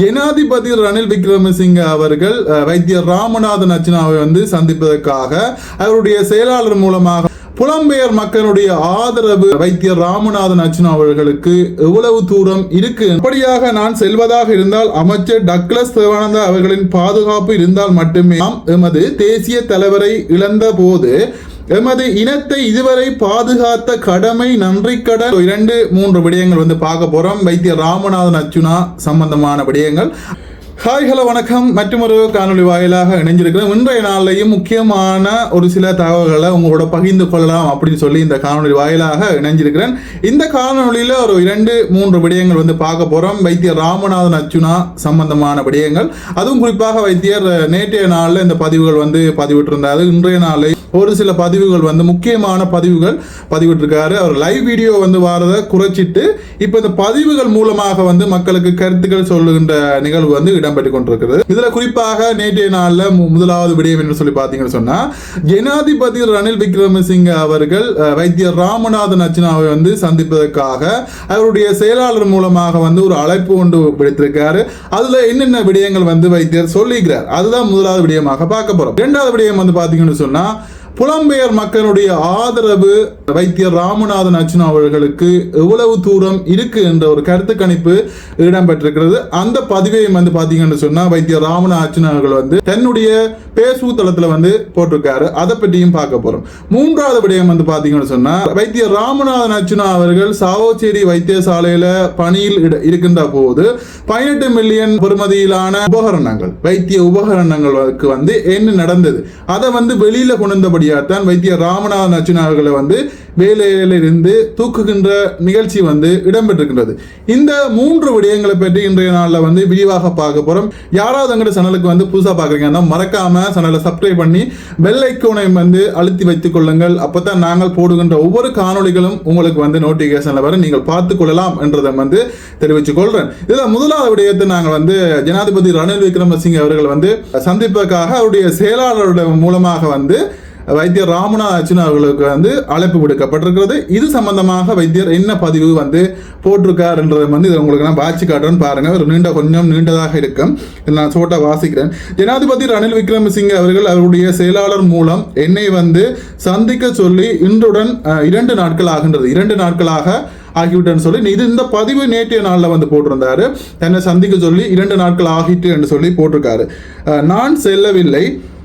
ஜனாதிபதி ரணில் விக்ரமசிங்க அவர்கள் வைத்தியர் ராமநாதன் அர்ச்சனாவை வந்து சந்திப்பதற்காக அவருடைய செயலாளர் மூலமாக புலம்பெயர் மக்களுடைய ஆதரவு வைத்தியர் ராமநாதன் அர்ச்சனா அவர்களுக்கு எவ்வளவு தூரம் இருக்கு? அப்படியாக நான் செல்வதாக இருந்தால் அமைச்சர் டக்ளஸ் தேவானந்தா அவர்களின் பாதுகாப்பு இருந்தால் மட்டுமே. எமது தேசிய தலைவரை இழந்த போது எமது இனத்தை இதுவரை பாதுகாத்த கடமை நன்றி கடன் இரண்டு மூன்று விடயங்கள் வந்து பார்க்க போறோம். வைத்திய ராமநாதன் அச்சுனா சம்பந்தமான விடயங்கள். ஹாய் ஹலோ வணக்கம். மற்றொரு காணொளி வாயிலாக இணைஞ்சிருக்கிறேன் இன்றைய நாள்லையும் முக்கியமான ஒரு சில தகவல்களை உங்களோட பகிர்ந்து கொள்ளலாம் அப்படின்னு சொல்லி இந்த காணொலி வாயிலாக இணைஞ்சிருக்கிறேன் இந்த காணொலியில் ஒரு இரண்டு மூன்று விடயங்கள் வந்து பார்க்க போகிறோம் வைத்தியர் ராமநாதன் அர்ச்சுனா சம்பந்தமான விடயங்கள். அதுவும் குறிப்பாக வைத்தியர் நேற்றைய நாளில் இந்த பதிவுகள் வந்து பதிவிட்டிருந்தாரு. இன்றைய நாளில் ஒரு சில பதிவுகள் வந்து முக்கியமான பதிவுகள் பதிவிட்டிருக்காரு. அவர் லைவ் வீடியோ வந்து வாரதை குறைச்சிட்டு இப்போ இந்த பதிவுகள் மூலமாக வந்து மக்களுக்கு கருத்துக்கள் சொல்லுகின்ற நிகழ்வு வந்து இடம் இடம்பெற்றுக் கொண்டிருக்கிறது இதுல குறிப்பாக நேற்றைய நாள்ல முதலாவது விடயம் என்று சொல்லி பார்த்தீங்கன்னு சொன்னா ஜனாதிபதி ரணில் விக்ரமசிங்க அவர்கள் வைத்தியர் ராமநாதன் அர்ச்சனாவை வந்து சந்திப்பதற்காக அவருடைய செயலாளர் மூலமாக வந்து ஒரு அழைப்பு ஒன்று விடுத்திருக்காரு. அதுல என்னென்ன விடயங்கள் வந்து வைத்தியர் சொல்லிக்கிறார் அதுதான் முதலாவது விடயமாக பார்க்க போறோம். இரண்டாவது விடயம் வந்து பாத்தீங்கன்னு சொன்னா புலம்பெயர் மக்களுடைய ஆதரவு வைத்தியர் ராமநாதன் அர்ச்சனா அவர்களுக்கு எவ்வளவு தூரம் இருக்கு என்ற ஒரு கருத்து கணிப்பு இடம்பெற்றிருக்கிறது. அந்த பதிவையும் வந்து பாத்தீங்கன்னு சொன்னா வைத்தியர் ராமநாத அர்ச்சனா அவர்கள் வந்து தன்னுடைய பேசு தளத்துல வந்து போட்டிருக்காரு. அதை பற்றியும் பார்க்க போறோம். மூன்றாவது விடயம் வந்து பாத்தீங்கன்னு சொன்னா வைத்தியர் ராமநாதன் அர்ச்சனா அவர்கள் சாவோச்சேரி வைத்தியசாலையில பணியில் இட- இருக்கின்ற போது பதினெட்டு மில்லியன் பெறுமதியிலான உபகரணங்கள் வைத்திய உபகரணங்களுக்கு வந்து என்ன நடந்தது? அதை வந்து வெளியில கொண்டு தான் வைத்திய ராமநாத அர்ச்சனா அவர்களை வந்து வேலையிலிருந்து தூக்குகின்ற நிகழ்ச்சி வந்து இடம்பெற்றிருக்கின்றது. இந்த மூன்று விடயங்களை பற்றி இன்றைய நாளில் வந்து விரிவாக பார்க்க போகிறோம் யாராவது எங்கட சேனலுக்கு வந்து புதுசாக பார்க்குறீங்கன்னா மறக்காம சேனலை சப்ஸ்கிரைப் பண்ணி பெல் ஐக்கோனை வந்து அழுத்தி வைத்துக் கொள்ளுங்கள். அப்பதான் நாங்கள் போடுகின்ற ஒவ்வொரு காணொளிகளும் உங்களுக்கு வந்து நோட்டிஃபிகேஷனில் வர நீங்கள் பார்த்து கொள்ளலாம் என்றதை வந்து தெரிவித்துக் கொள்கிறேன் இதில் முதலாவது விடயத்தை நாங்கள் வந்து ஜனாதிபதி ரணில் விக்ரமசிங்க அவர்கள் வந்து சந்திப்பதற்காக அவருடைய செயலாளருடைய மூலமாக வந்து வைத்தியர் ராமநாத அர்ச்சனா அவர்களுக்கு வந்து அழைப்பு விடுக்கப்பட்டிருக்கிறது. இது சம்பந்தமாக வைத்தியர் என்ன பதிவு வந்து போட்டிருக்காருன்றதை வந்து இதை உங்களுக்கு நான் வாட்சி காட்டுறேன்னு பாருங்கள் ஒரு நீண்ட கொஞ்சம் நீண்டதாக இருக்கும். இதை நான் சோட்டா வாசிக்கிறேன். ஜனாதிபதி ரணில் விக்ரமசிங்க அவர்கள் அவருடைய செயலாளர் மூலம் என்னை வந்து சந்திக்க சொல்லி இன்றுடன் இரண்டு நாட்கள் ஆகின்றது. இரண்டு நாட்களாக ஆகிவிட்டேன்னு சொல்லி இது இந்த பதிவு நேற்றைய நாளில் வந்து போட்டிருந்தாரு. தன்னை சந்திக்க சொல்லி இரண்டு நாட்கள் ஆகிட்டு என்று சொல்லி போட்டிருக்காரு. நான் செல்லவில்லை.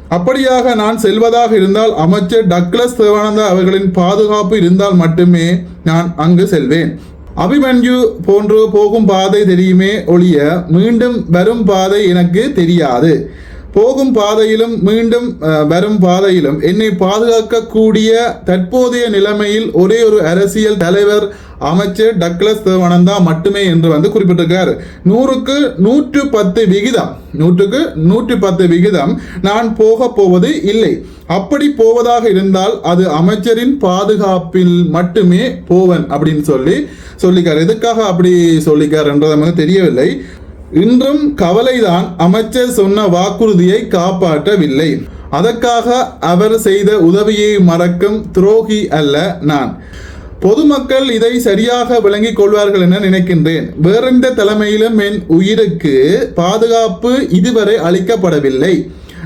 அப்படியாக நான் செல்வதாக இருந்தால் அமைச்சர் டக்ளஸ் தேவானந்தா அவர்களின் பாதுகாப்பு இருந்தால் மட்டுமே நான் அங்கு செல்வேன். அபிமன்யு போன்று போகும் பாதை தெரியுமே ஒழிய மீண்டும் வரும் பாதை எனக்கு தெரியாது. போகும் பாதையிலும் மீண்டும் வரும் பாதையிலும் என்னை பாதுகாக்கக்கூடிய தற்போதைய நிலைமையில் ஒரே ஒரு அரசியல் தலைவர் அமைச்சர் டக்ளஸ் தேவானந்தா மட்டுமே என்று வந்து குறிப்பிட்டிருக்காரு. நூறுக்கு நூற்று பத்து விகிதம் நூற்றுக்கு நூற்று பத்து விகிதம் நான் போக போவது இல்லை. அப்படி போவதாக இருந்தால் அது அமைச்சரின் பாதுகாப்பில் மட்டுமே போவன் அப்படின்னு சொல்லி சொல்லிக்கார். எதுக்காக அப்படி சொல்லிக்கார் என்றது தெரியவில்லை. இன்றும் கவலைதான் அமைச்சர் சொன்ன வாக்குறுதியை காப்பாற்றவில்லை. அதற்காக அவர் செய்த உதவியை மறக்கும் துரோகி அல்ல நான். பொதுமக்கள் இதை சரியாக விளங்கிக் கொள்வார்கள் என நினைக்கின்றேன். வேறெந்த தலைமையிலும் என் உயிருக்கு பாதுகாப்பு இதுவரை அளிக்கப்படவில்லை.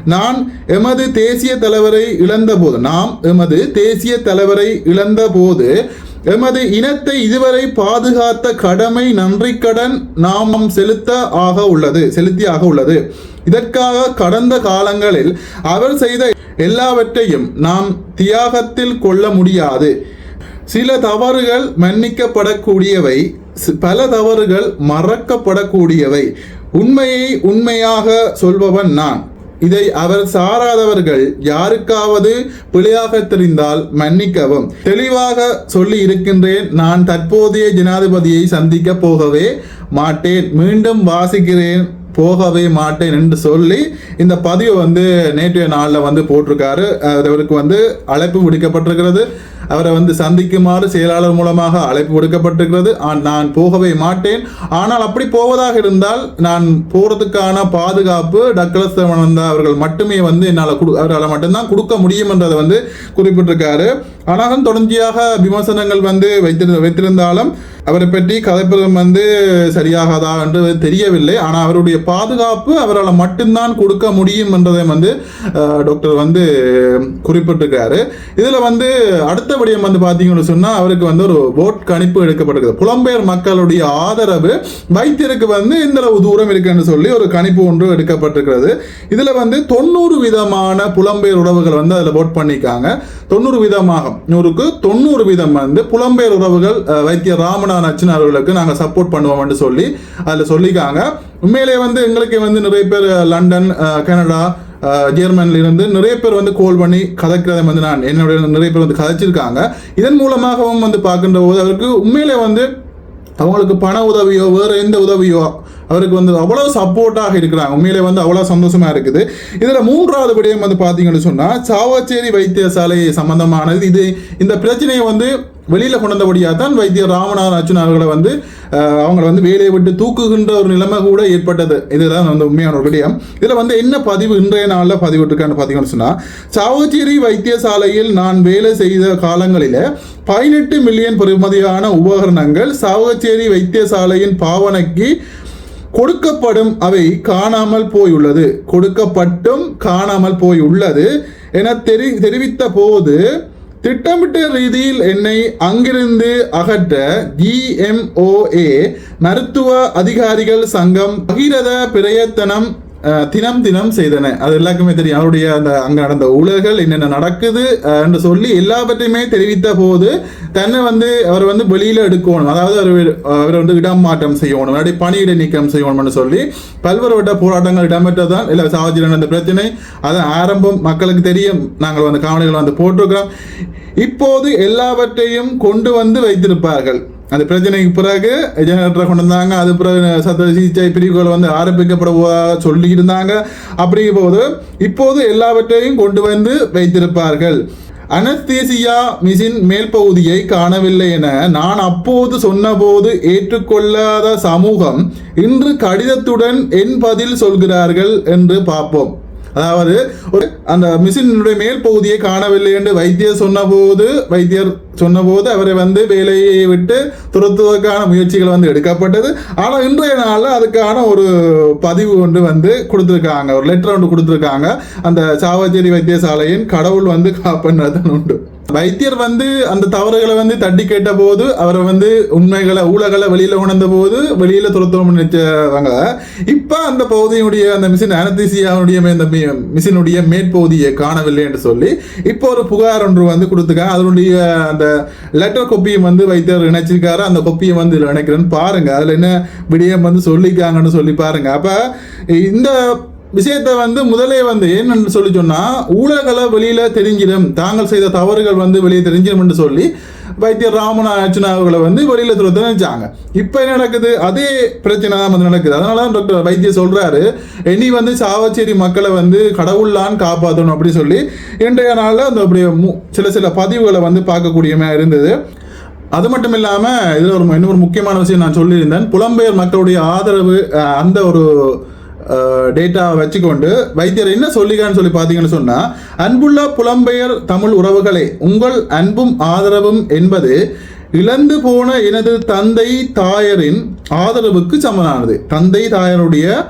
நான் எமது தேசிய தலைவரை இழந்தபோது நாம் எமது தேசிய தலைவரை இழந்தபோது எமது இனத்தை இதுவரை பாதுகாத்த கடமை நன்றி கடன் நாம் செலுத்த ஆக உள்ளது செலுத்தியாக உள்ளது. இதற்காக கடந்த காலங்களில் அவர் செய்த எல்லாவற்றையும் நாம் தியாகத்தில் கொள்ள முடியாது. சில தவறுகள் மன்னிக்கப்படக்கூடியவை பல தவறுகள் மறக்கப்படக்கூடியவை. உண்மையை உண்மையாக சொல்பவன் நான். இதை அவர் சாராதவர்கள் யாருக்காவது பிழையாக தெரிந்தால் மன்னிக்கவும். தெளிவாக சொல்லி இருக்கின்றேன் நான் தற்போதைய ஜனாதிபதியை சந்திக்க போகவே மாட்டேன். மீண்டும் வாசிக்கிறேன் போகவே மாட்டேன் என்று சொல்லி இந்த பதிவை வந்து நேற்றைய நாளில் வந்து போட்டிருக்காரு. அவருக்கு வந்து அழைப்பு விடுக்கப்பட்டிருக்கிறது. அவரை வந்து சந்திக்குமாறு செயலாளர் மூலமாக அழைப்பு கொடுக்கப்பட்டிருக்கிறது நான் போகவே மாட்டேன். ஆனால் அப்படி போவதாக இருந்தால் நான் போறதுக்கான பாதுகாப்பு டக்ளஸ் தேவானந்தா அவர்கள் மட்டுமே வந்து என்னால் கொடு அவரால் மட்டும்தான் கொடுக்க முடியும் என்றதை வந்து குறிப்பிட்டிருக்காரு. ஆனாலும் தொடர்ச்சியாக விமர்சனங்கள் வந்து வைத்திரு வைத்திருந்தாலும் அவரை பற்றி கதைப்பதம் வந்து சரியாகாதா என்று தெரியவில்லை. ஆனால் அவருடைய பாதுகாப்பு அவரால் மட்டும்தான் கொடுக்க முடியும் என்றதை வந்து டாக்டர் வந்து குறிப்பிட்டிருக்காரு. இதில் வந்து அடுத்த விடயம் வந்து பார்த்தீங்கன்னு சொன்னால் அவருக்கு வந்து ஒரு ஓட் கணிப்பு எடுக்கப்பட்டிருக்குது. புலம்பெயர் மக்களுடைய ஆதரவு வைத்தியருக்கு வந்து இந்த அளவு தூரம் இருக்குன்னு சொல்லி ஒரு கணிப்பு ஒன்று எடுக்கப்பட்டிருக்கிறது. இதில் வந்து தொண்ணூறு விதமான புலம்பெயர் உறவுகள் வந்து அதில் ஓட் பண்ணிக்காங்க தொண்ணூறு விதமாக நூறுக்கு தொண்ணூறு வீதம் வந்து புலம்பெயர் உறவுகள் வைத்திய வைத்தியர் ராமநாதன் அச்சன் அவர்களுக்கு நாங்கள் சப்போர்ட் பண்ணுவோம்னு சொல்லி அதில் சொல்லிக்காங்க உண்மையிலே வந்து எங்களுக்கு வந்து நிறைய பேர் லண்டன் கனடா அஹ், நிறைய பேர் வந்து கோல் பண்ணி கதைக்கிறதை வந்து நான் என்னுடைய நிறைய பேர் வந்து கதைச்சிருக்காங்க. இதன் மூலமாகவும் வந்து பார்க்கின்ற போது அவருக்கு உண்மையிலே வந்து அவங்களுக்கு பண உதவியோ வேறு எந்த உதவியோ அவருக்கு வந்து அவ்வளோ சப்போர்ட்டாக இருக்கிறாங்க. உண்மையிலே வந்து அவ்வளோ சந்தோஷமாக இருக்குது. இதில் மூன்றாவது விடயம் வந்து பார்த்தீங்கன்னு சொன்னால் சாவச்சேரி வைத்தியசாலை சம்பந்தமானது. இது இந்த பிரச்சனையை வந்து வெளியில் கொண்டு வந்தபடியாக தான் வைத்தியர் ராமநாதன் அர்ஜுன் அவர்களை வந்து அவங்களை வந்து வேலையை விட்டு தூக்குகின்ற ஒரு நிலைமை கூட ஏற்பட்டது. இதுதான் வந்து உண்மையான ஒரு விடயம். இதில் வந்து என்ன பதிவு இன்றைய நாளில் பதிவிட்டிருக்கான்னு பார்த்தீங்கன்னு சொன்னால் சாவச்சேரி வைத்தியசாலையில் நான் வேலை செய்த காலங்களில் பதினெட்டு மில்லியன் பெறுமதியான உபகரணங்கள் சாவச்சேரி வைத்தியசாலையின் பாவனைக்கு கொடுக்கப்படும் அவை காணாமல் போயுள்ளது. கொடுக்கப்பட்டும் காணாமல் போயுள்ளது என தெரி தெரிவித்த போது திட்டமிட்ட ரீதியில் என்னை அங்கிருந்து அகற்ற ஜிஎம்ஓஏ மருத்துவ அதிகாரிகள் சங்கம் பகிரத பிரயத்தனம் தினம் தினம் செய்தன. அது எல்லாருக்குமே தெரியும். அவருடைய அந்த அங்கே நடந்த ஊழல்கள் என்னென்ன நடக்குது என்று சொல்லி எல்லாவற்றையுமே தெரிவித்த போது தன்னை வந்து அவர் வந்து வெளியில் எடுக்கணும். அதாவது அவர் அவரை வந்து இடம் மாற்றம் செய்யணும். இல்லாட்டி பணியிட நீக்கம் செய்யணும்னு சொல்லி பல்வேறுபட்ட போராட்டங்கள் இடம்பெற்றதான் இல்லை சாவஜி நடந்த பிரச்சனை அது ஆரம்பம் மக்களுக்கு தெரியும். நாங்கள் வந்து காவலிகள் வந்து போட்டிருக்கிறோம். இப்போது எல்லாவற்றையும் கொண்டு வந்து வைத்திருப்பார்கள். அந்த பிரச்சனைக்கு பிறகு ஜெனரேட்டரை கொண்டு வந்தாங்க. அது பிறகு சத்த சிகிச்சை பிரிவுகள் வந்து ஆரம்பிக்கப்படுவதாக சொல்லி இருந்தாங்க அப்படிங்கும் போது இப்போது எல்லாவற்றையும் கொண்டு வந்து வைத்திருப்பார்கள். அனஸ்தேசியா மிஷின் மேல் பகுதியை காணவில்லை என நான் அப்போது சொன்னபோது ஏற்றுக்கொள்ளாத சமூகம் இன்று கடிதத்துடன் என் பதில் சொல்கிறார்கள் என்று பார்ப்போம். அதாவது ஒரு அந்த மிஷினுடைய மேல் பகுதியை காணவில்லை என்று வைத்தியர் சொன்னபோது வைத்தியர் சொன்னபோது அவரை வந்து வேலையை விட்டு துரத்துவதற்கான முயற்சிகள் வந்து எடுக்கப்பட்டது. ஆனால் இன்றைய நாளில் அதுக்கான ஒரு பதிவு ஒன்று வந்து கொடுத்துருக்காங்க. ஒரு லெட்டர் ஒன்று கொடுத்துருக்காங்க. அந்த சாவச்சேரி வைத்தியசாலையின் கடவுள் வந்து காப்பன்றதன் உண்டு. வைத்தியர் வந்து அந்த தவறுகளை வந்து தட்டி கேட்ட போது அவரை வந்து உண்மைகளை ஊழகளை வெளியில உணர்ந்த போது வெளியில துரத்தணும் நினைச்சவங்க. இப்ப அந்த பகுதியினுடைய அந்த மிஷின் அனத்தீசியாவுடைய அந்த மிஷினுடைய மேற்பகுதியை காணவில்லை என்று சொல்லி இப்போ ஒரு புகார் ஒன்று வந்து கொடுத்துருக்காங்க. அதனுடைய அந்த லெட்டர் கொப்பியை வந்து வைத்தியர் இணைச்சிருக்காரு. அந்த கொப்பியை வந்து இதில் இணைக்கிறேன்னு பாருங்க. அதில் என்ன விடயம் வந்து சொல்லிக்காங்கன்னு சொல்லி பாருங்க. அப்போ இந்த விஷயத்தை வந்து முதலே வந்து என்னன்னு சொல்லி சொன்னால் ஊழல்களை வெளியில் தெரிஞ்சிடும். தாங்கள் செய்த தவறுகள் வந்து வெளியே தெரிஞ்சிடும் என்று சொல்லி வைத்தியர் ராமநாதன் அவர்களை வந்து வெளியில துரத்த நினைச்சாங்க. இப்ப என்ன நடக்குது? அதே பிரச்சனை தான் வந்து நடக்குது. அதனால தான் டாக்டர் வைத்தியர் சொல்றாரு இனி வந்து சாவச்சேரி மக்களை வந்து கடவுளான் காப்பாற்றணும் அப்படி சொல்லி இன்றைய நாளில் அந்த அப்படியே மு- சில சில பதிவுகளை வந்து பார்க்கக்கூடியமா இருந்தது. அது மட்டும் இல்லாம இதுல ஒரு இன்னொரு முக்கியமான விஷயம் நான் சொல்லியிருந்தேன். புலம்பெயர் மக்களுடைய ஆதரவு அந்த ஒரு டேட்டா வச்சுக்கொண்டு வைத்தியர் என்ன சொல்லிக்கான்னு சொல்லி பார்த்தீங்கன்னு சொன்னால் அன்புள்ள புலம்பெயர் தமிழ் உறவுகளே உங்கள் அன்பும் ஆதரவும் என்பது இழந்து போன எனது தந்தை தாயரின் ஆதரவுக்கு சமனானது தந்தை தாயருடைய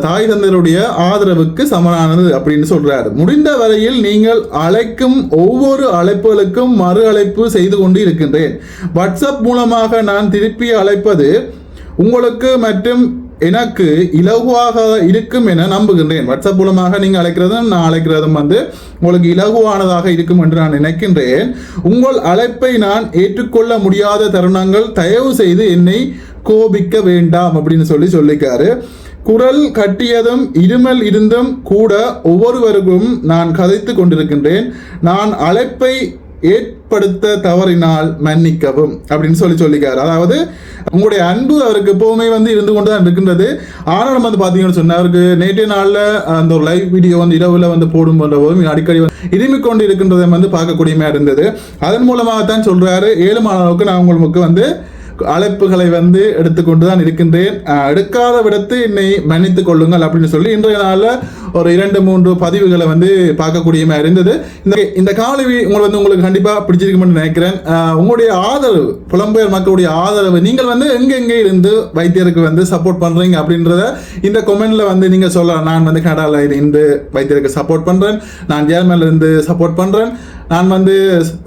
தாய் தந்தையருடைய ஆதரவுக்கு சமனானது அப்படின்னு சொல்கிறார் முடிந்த வரையில் நீங்கள் அழைக்கும் ஒவ்வொரு அழைப்புகளுக்கும் மறு அழைப்பு செய்து கொண்டு இருக்கின்றேன். வாட்ஸ்அப் மூலமாக நான் திருப்பி அழைப்பது உங்களுக்கு மற்றும் எனக்கு இலகுவாக இருக்கும் என நம்புகின்றேன். வாட்ஸ்அப் மூலமாக நீங்கள் அழைக்கிறதும் நான் அழைக்கிறதும் வந்து உங்களுக்கு இலகுவானதாக இருக்கும் என்று நான் நினைக்கின்றேன். உங்கள் அழைப்பை நான் ஏற்றுக்கொள்ள முடியாத தருணங்கள் தயவு செய்து என்னை கோபிக்க வேண்டாம் அப்படின்னு சொல்லி சொல்லிக்காரு. குரல் கட்டியதும் இருமல் இருந்தும் கூட ஒவ்வொருவருக்கும் நான் கதைத்து கொண்டிருக்கின்றேன். நான் அழைப்பை ஏற்படுத்த தவறினால் மன்னிக்கவும் அப்படின்னு சொல்லி சொல்லிக்காரு. அதாவது உங்களுடைய அன்பு அவருக்கு எப்பவுமே வந்து இருந்து கொண்டு தான் இருக்கின்றது ஆனாலும் வந்து பார்த்தீங்கன்னு சொன்னா அவருக்கு நேற்றைய நாளில் அந்த ஒரு லைவ் வீடியோ வந்து இரவில் வந்து போடும் போன்ற போதும் அடிக்கடி வந்து இருமிக் கொண்டு இருக்கின்றதை வந்து பார்க்கக்கூடியமையா இருந்தது. அதன் மூலமாக தான் சொல்கிறாரு ஏழு மாணவர்களுக்கு நான் உங்களுக்கு வந்து அழைப்புகளை வந்து எடுத்துக்கொண்டு தான் இருக்கின்றேன் எடுக்காத விடத்து என்னை மன்னித்துக் கொள்ளுங்கள் அப்படின்னு சொல்லி இன்றைய நாளில் ஒரு இரண்டு மூன்று பதிவுகளை வந்து பார்க்கக்கூடிய மாதிரி இருந்தது. இந்த இந்த காலவி உங்களை வந்து உங்களுக்கு கண்டிப்பாக பிடிச்சிருக்கும்னு நினைக்கிறேன். உங்களுடைய ஆதரவு புலம்பெயர் மக்களுடைய ஆதரவு நீங்கள் வந்து எங்கெங்கே இருந்து வைத்தியருக்கு வந்து சப்போர்ட் பண்றீங்க அப்படின்றத இந்த கொமெண்ட்ல வந்து நீங்க சொல்லலாம். நான் வந்து கனடாவில் இருந்து வைத்தியருக்கு சப்போர்ட் பண்றேன். நான் ஜெர்மன்ல இருந்து சப்போர்ட் பண்றேன். நான் வந்து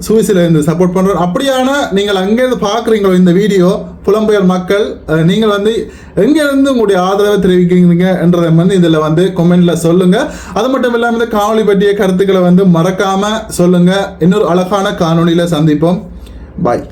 சுவிஸ்ல இருந்து சப்போர்ட் பண்றேன். அப்படியான நீங்கள் அங்கேருந்து பார்க்குறீங்களோ இந்த வீடியோ புலம்பெயர் மக்கள் நீங்கள் வந்து எங்கேருந்து உங்களுடைய ஆதரவை தெரிவிக்கிறீங்க என்றதை வந்து இதில் வந்து கொமெண்ட்ல சொல்லுங்கள் அது மட்டும் இல்லாமல் இந்த காணொளி பற்றிய கருத்துக்களை வந்து மறக்காமல் சொல்லுங்கள் இன்னொரு அழகான காணொலியில் சந்திப்போம். பாய்